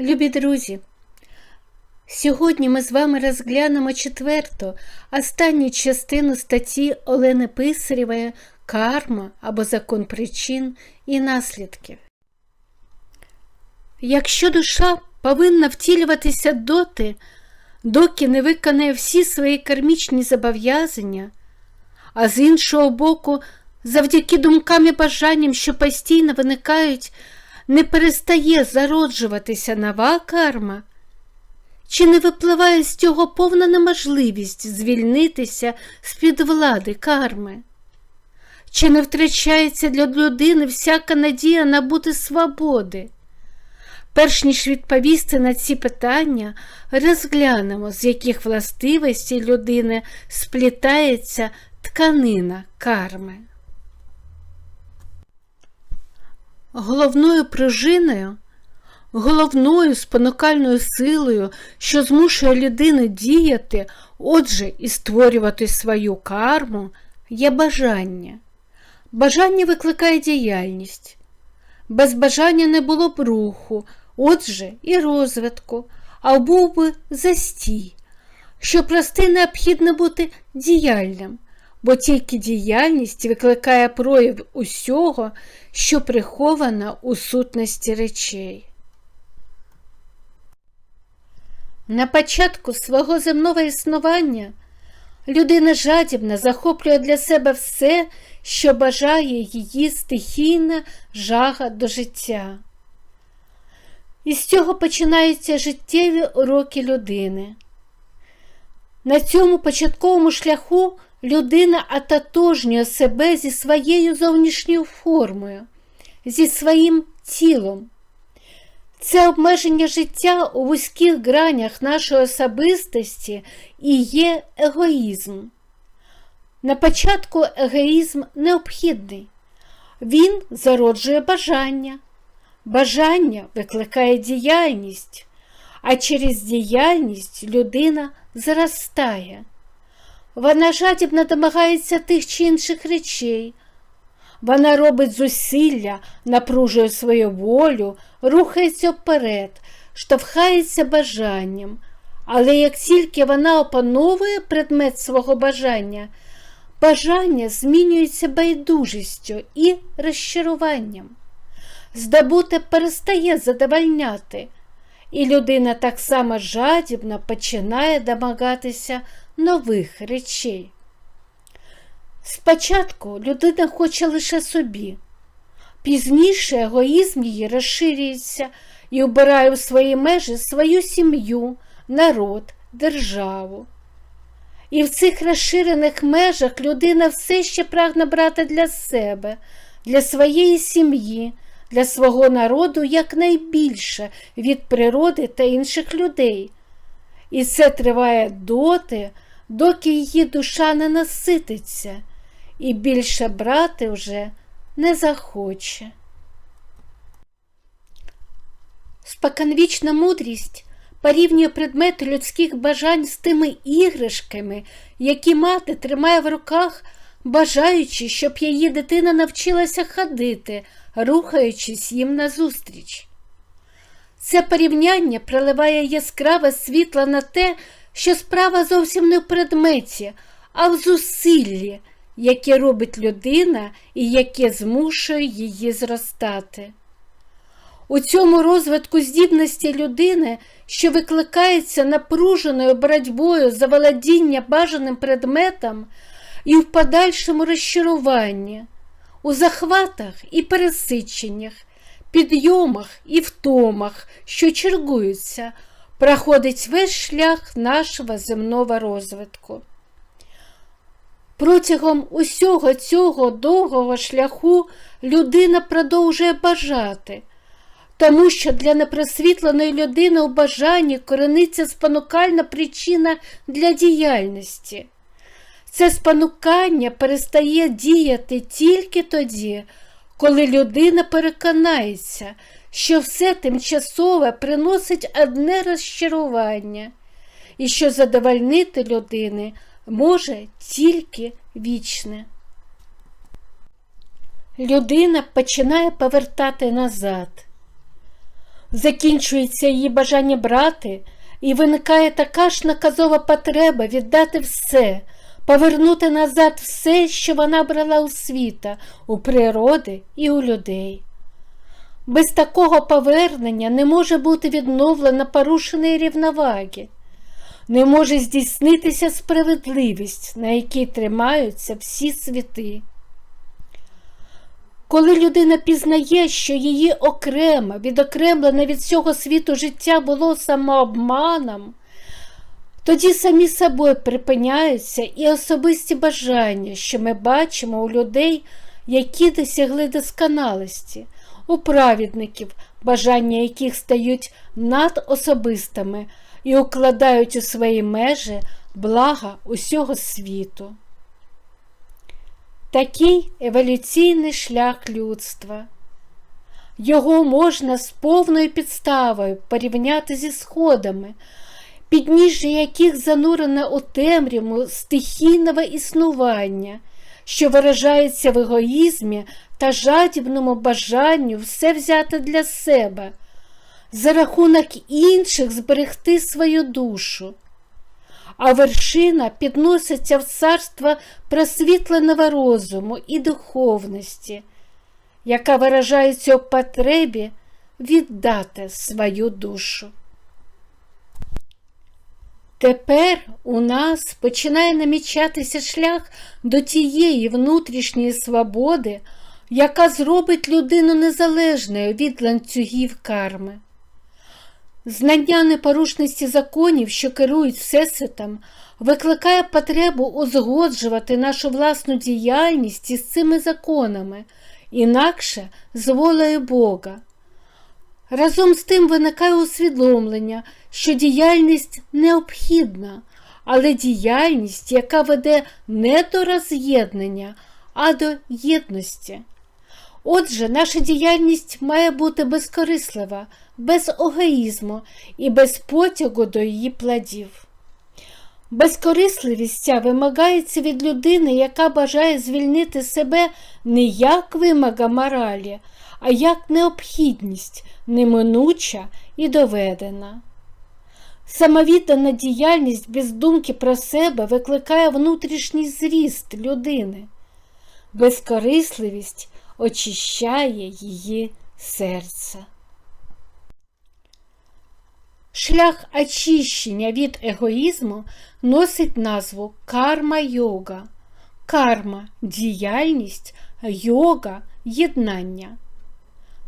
Любі друзі, сьогодні ми з вами розглянемо четверту, останню частину статті Олени Писарєвої Карма або закон причин і наслідків. Якщо душа повинна втілюватися доти, доки не виконає всі свої кармічні зобов'язання, а з іншого боку, завдяки думкам і бажанням, що постійно виникають, не перестає зароджуватися нова карма, чи не випливає з цього повна неможливість звільнитися з-під влади карми? Чи не втрачається для людини всяка надія набути свободи? Перш ніж відповісти на ці питання, розглянемо, з яких властивостей людини сплітається тканина карми. Головною пружиною, головною спонукальною силою, що змушує людину діяти, отже, і створювати свою карму, є бажання. Бажання викликає діяльність. Без бажання не було б руху, отже, і розвитку, а був би застій. Щоб рости, необхідно бути діяльним, бо тільки діяльність викликає прояв усього, що приховано у сутності речей. На початку свого земного існування людина жадібно захоплює для себе все, що бажає її стихійна жага до життя. І з цього починаються життєві уроки людини. На цьому початковому шляху людина ототожнює себе зі своєю зовнішньою формою, зі своїм тілом. Це обмеження життя у вузьких гранях нашої особистості і є егоїзм. На початку егоїзм необхідний. Він зароджує бажання. Бажання викликає діяльність, а через діяльність людина зростає. Вона жадібно домагається тих чи інших речей. Вона робить зусилля, напружує свою волю, рухається вперед, штовхається бажанням. Але як тільки вона опановує предмет свого бажання, бажання змінюється байдужістю і розчаруванням. Здобуте перестає задовольняти, і людина так само жадібно починає домагатися нових речей. Спочатку людина хоче лише собі, пізніше егоїзм її розширюється і обирає у свої межі свою сім'ю, народ, державу. І в цих розширених межах людина все ще прагне брати для себе, для своєї сім'ї, для свого народу якнайбільше від природи та інших людей. І це триває доти, доки її душа не насититься, і більше брати вже не захоче. Споконвічна мудрість порівнює предмети людських бажань з тими іграшками, які мати тримає в руках, бажаючи, щоб її дитина навчилася ходити, рухаючись їм назустріч. Це порівняння приливає яскраве світло на те, що справа зовсім не в предметі, а в зусиллі, яке робить людина і яке змушує її зростати. У цьому розвитку здібності людини, що викликається напруженою боротьбою за володіння бажаним предметом і в подальшому розчаруванні, у захватах і пересиченнях, підйомах і втомах, що чергуються, проходить весь шлях нашого земного розвитку. Протягом усього цього довгого шляху людина продовжує бажати, тому що для непросвітленої людини у бажанні корениться спонукальна причина для діяльності. Це спонукання перестає діяти тільки тоді, коли людина переконається, що все тимчасове приносить одне розчарування, і що задовольнити людини може тільки вічне. Людина починає повертати назад. закінчується її бажання брати, і виникає така ж наказова потреба віддати все, повернути назад все, що вона брала у світа, у природи і у людей. Без такого повернення не може бути відновлено порушеної рівноваги, не може здійснитися справедливість, на якій тримаються всі світи. Коли людина пізнає, що її окремо, відокремлене від цього світу життя було самообманом, тоді самі собою припиняються і особисті бажання, що ми бачимо у людей, які досягли досконалості, у праведників, бажання яких стають надособистими і укладають у свої межі блага усього світу. Такий еволюційний шлях людства. Його можна з повною підставою порівняти зі сходами, підніжжя яких занурено у темряву стихійного існування, що виражається в егоїзмі та жадібному бажанню все взяти для себе, за рахунок інших зберегти свою душу а вершина підноситься в царство просвітленого розуму і духовності, яка виражається в потребі віддати свою душу. Тепер у нас починає намічатися шлях до тієї внутрішньої свободи, яка зробить людину незалежною від ланцюгів карми. Знання непорушності законів, що керують Всесвітом, викликає потребу узгоджувати нашу власну діяльність із цими законами, інакше з волею Бога. Разом з тим виникає усвідомлення, що діяльність необхідна, але діяльність, яка веде не до роз'єднання, а до єдності. Отже, наша діяльність має бути безкорислива, без егоїзму і без потягу до її плодів. Безкорисливість ця вимагається від людини, яка бажає звільнити себе не як вимога моралі, а як необхідність, неминуча і доведена. Самовіддана діяльність без думки про себе викликає внутрішній зріст людини. Безкорисливість очищає її серце. Шлях очищення від егоїзму носить назву карма-йога. Карма діяльність, йога єднання.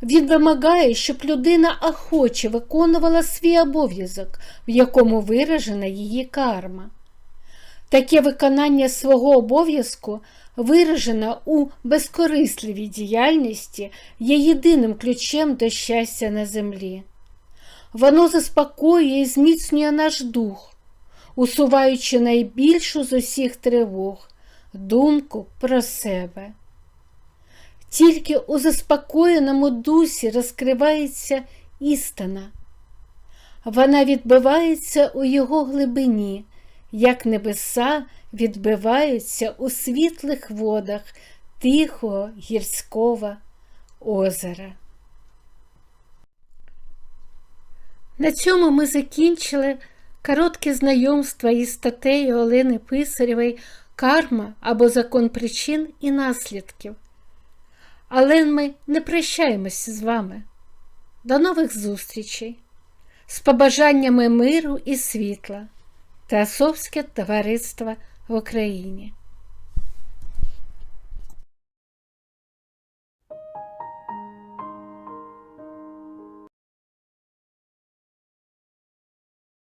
Він вимагає, щоб людина охоче виконувала свій обов'язок, в якому виражена її карма. Таке виконання свого обов'язку виражено у безкорисливій діяльності є єдиним ключем до щастя на землі. Воно заспокоює і зміцнює наш дух, усуваючи найбільшу з усіх тривог думку про себе. Тільки у заспокоєному дусі розкривається істина. Вона відбивається у його глибині, як небеса відбиваються у світлих водах тихого гірського озера. На цьому ми закінчили коротке знайомство із статтею Олени Писарєвої Карма або закон причин і наслідків. Але ми не прощаємося з вами. До нових зустрічей з побажаннями миру і світла Теософське товариство в Україні.